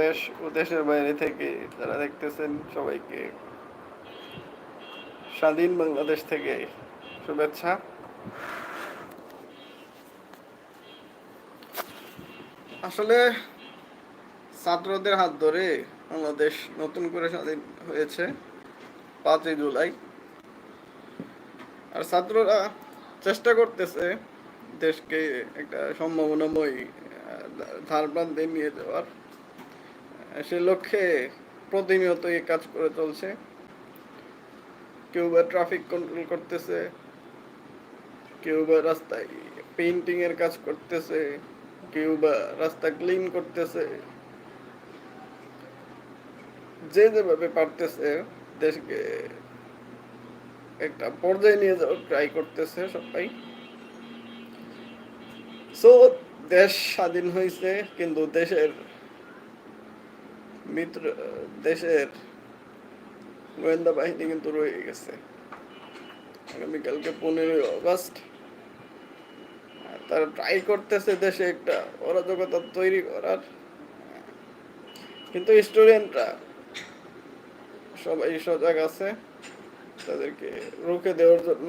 দেশ ও দেশের বাইরে থেকে যারা দেখতেছেন সবাইকে। স্বাধীন বাংলাদেশ থেকে শুভেচ্ছা। আসলে ছাত্রদের হাত ধরে বাংলাদেশ নতুন করে স্বাধীন হয়েছে পাঁচই জুলাই। আর ছাত্ররা চেষ্টা করতেছে দেশকে একটা সম্ভাবনাময় ধার নিয়ে যাওয়ার। সে লক্ষ্যে প্রতিনিয়ত এই কাজ করে চলছে। কেউ বা ট্রাফিক কন্ট্রোল করতেছে, কেউ বা রাস্তায় পেইন্টিং এর কাজ করতেছে, কেউ বা রাস্তা ক্লিন করতেছে। যে যেভাবে পারতেছে দেশকে একটা পর্যায়ে নিয়ে যাওয়ার ট্রাই করতেছে সবাই। সো দেশ স্বাধীন হয়েছে, কিন্তু দেশের মিত্র, দেশের গোয়েন্দা বাহিনী কিন্তু রয়ে গেছে। আগামীকালকে পনেরোই অগস্ট, তারা ট্রাই করতেছে দেশে একটা অরাজকতা তৈরি করার। কিন্তু স্টুডেন্টরা সবাই সজাগ আছে তাদেরকে রুখে দেওয়ার জন্য।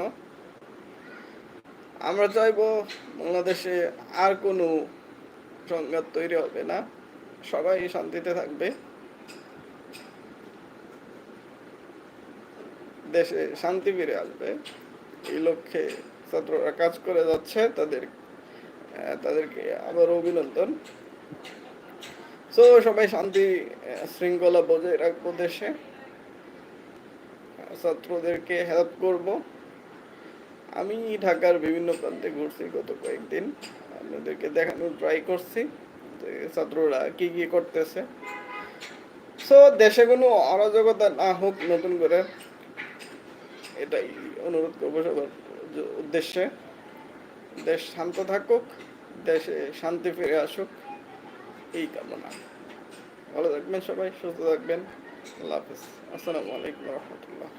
আমরা চাইব বাংলাদেশে আর কোনো সংঘাত তৈরি হবে না। সবাই শান্তিতে থাকবে। দেশে শান্তি ফিরে আসবে। এই লক্ষ্যে ছাত্ররা কাজ করে যাচ্ছে। তাদের তাদেরকে আবার অভিনন্দন। সো সবাই শান্তি শৃঙ্খলা বজায় রাখব দেশে। ছাত্রদেরকে হেল্প করব। আমি ঢাকার বিভিন্ন প্রান্তে ঘুরছি গত কয়েকদিন। আপনাদেরকে দেখানোর ট্রাই করছি ছাত্ররা কি কি করতেছে। সো দেশে কোনো অরাজকতা না হোক নতুন করে, এটাই অনুরোধ করব সবার উদ্দেশ্যে। দেশ শান্ত থাকুক, দেশে শান্তি ফিরে আসুক, এই কামনা। ভালো থাকবেন সবাই, সুস্থ থাকবেন। আল্লাহ হাফিজ। আসসালামু আলাইকুম রহমতুল্লাহ।